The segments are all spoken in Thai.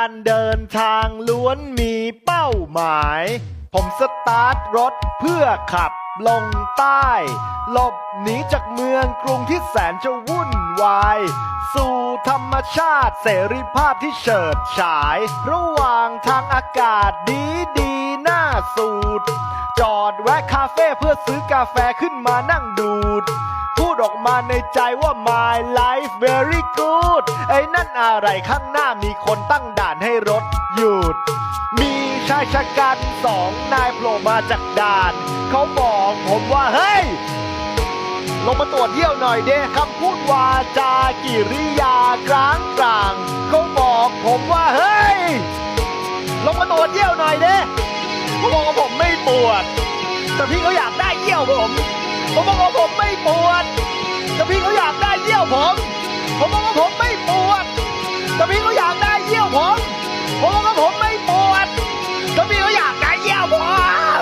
การเดินทางล้วนมีเป้าหมาย ผมสตาร์ทรถเพื่อขับลงใต้หลบหนีจากเมืองกรุงที่แสนจะวุ่นวาย สู่ธรรมชาติเสรีภาพที่เฉิดฉาย ระหว่างทางอากาศดีดีๆน่าสูดจอดแวะคาเฟ่เพื่อซื้อกาแฟขึ้นมานั่งดูด ดออกมาในใจว่า my life very good ไอ้นั่นอะไรข้างหน้ามีคนตั้งด่านให้รถหยุด มีชายชะกันสองนายโผล่มาจากด่าน เขาบอกผมว่า เฮ้ย ลงมาตรวจเยี่ยวหน่อยเด้คำพูดวาจากิริยากลางกลาง เขาบอกผมว่า เฮ้ย ลงมาตรวจเยี่ยวหน่อยเด้เขาบอกว่าผมไม่ปวด แต่พี่เขาอยากได้เยี่ยวผม ผมบอกว่าผมไม่ปวดแต่พี่เขาอยากได้เยี่ยวผม ผมบอกว่าผมไม่ปวดแต่พี่เขาอยากได้เยี่ยวผม ผมบอกว่าผมไม่ปวดแต่พี่เขาอยากได้เยี่ยวผ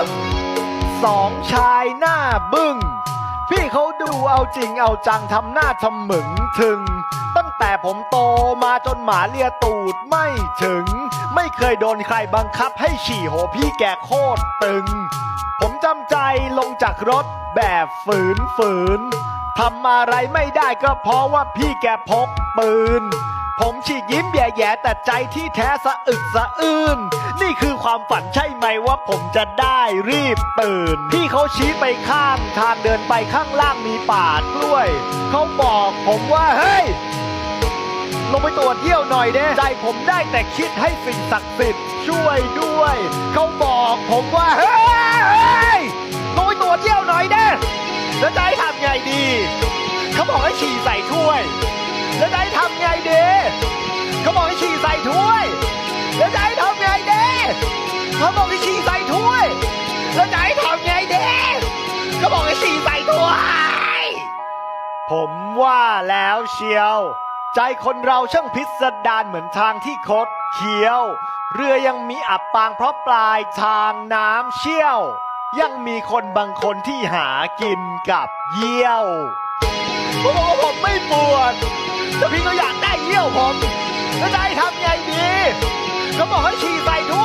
มสองชายหน้าบึ้ง พี่เขาดูเอาจริงเอาจังทำหน้าทำเหมึงถึงตั้งแต่ผมโตมาจนหมาเลียตูดไม่ถึง ไม่เคยโดนใครบังคับให้ฉี่โหพี่แกโคตรตึง ลงจากรถแบบฝืนฝืนทำอะไรไม่ได้ก็เพราะว่าพี่แกพกปืน ผมฉีกยิ้มแย่ๆแต่ใจที่แท้สะอึกสะอื้นนี่คือความฝันใช่ไหมว่าผมจะได้รีบตื่น พี่เขาชี้ไปข้างทางเดินไปข้างล่างมีป่ากล้วย เขาบอกผมว่าเฮ้ยลงไปตรวจเยี่ยวหน่อยเด้ใจผมได้แต่คิดให้สิ่งศักดิ์สิทธิ์ช่วยด้วย เขาบอกผมว่าเฮ้ย เยี่ยวหน่อยเด้แล้วจะให้ทำไงดี เขาบอกให้ฉี่ใส่ถ้วย แล้วจะให้ทำไงดีเขาบอกให้ฉี่ใส่ถ้วย แล้วจะให้ทำไงดีเขาบอกให้ฉี่ใส่ถ้วย แล้วจะให้ทำไงดีเขาบอกให้ฉี่ใส่ถ้วย ผมว่าแล้วเชียว ใจคนเราช่างพิสดารเหมือนทางที่คดเคี้ยว เรือยังมีอับปางเพราะปลายทางน้ำเชี่ยว ยังมีคนบางคนที่หากินกับเยี่ยวผมบอกว่าผมไม่ปวดแต่พี่ก็อยากได้เยี่ยวผมแล้วจะให้ทำไงดีเขาบอกให้ฉี่ใส่ถ้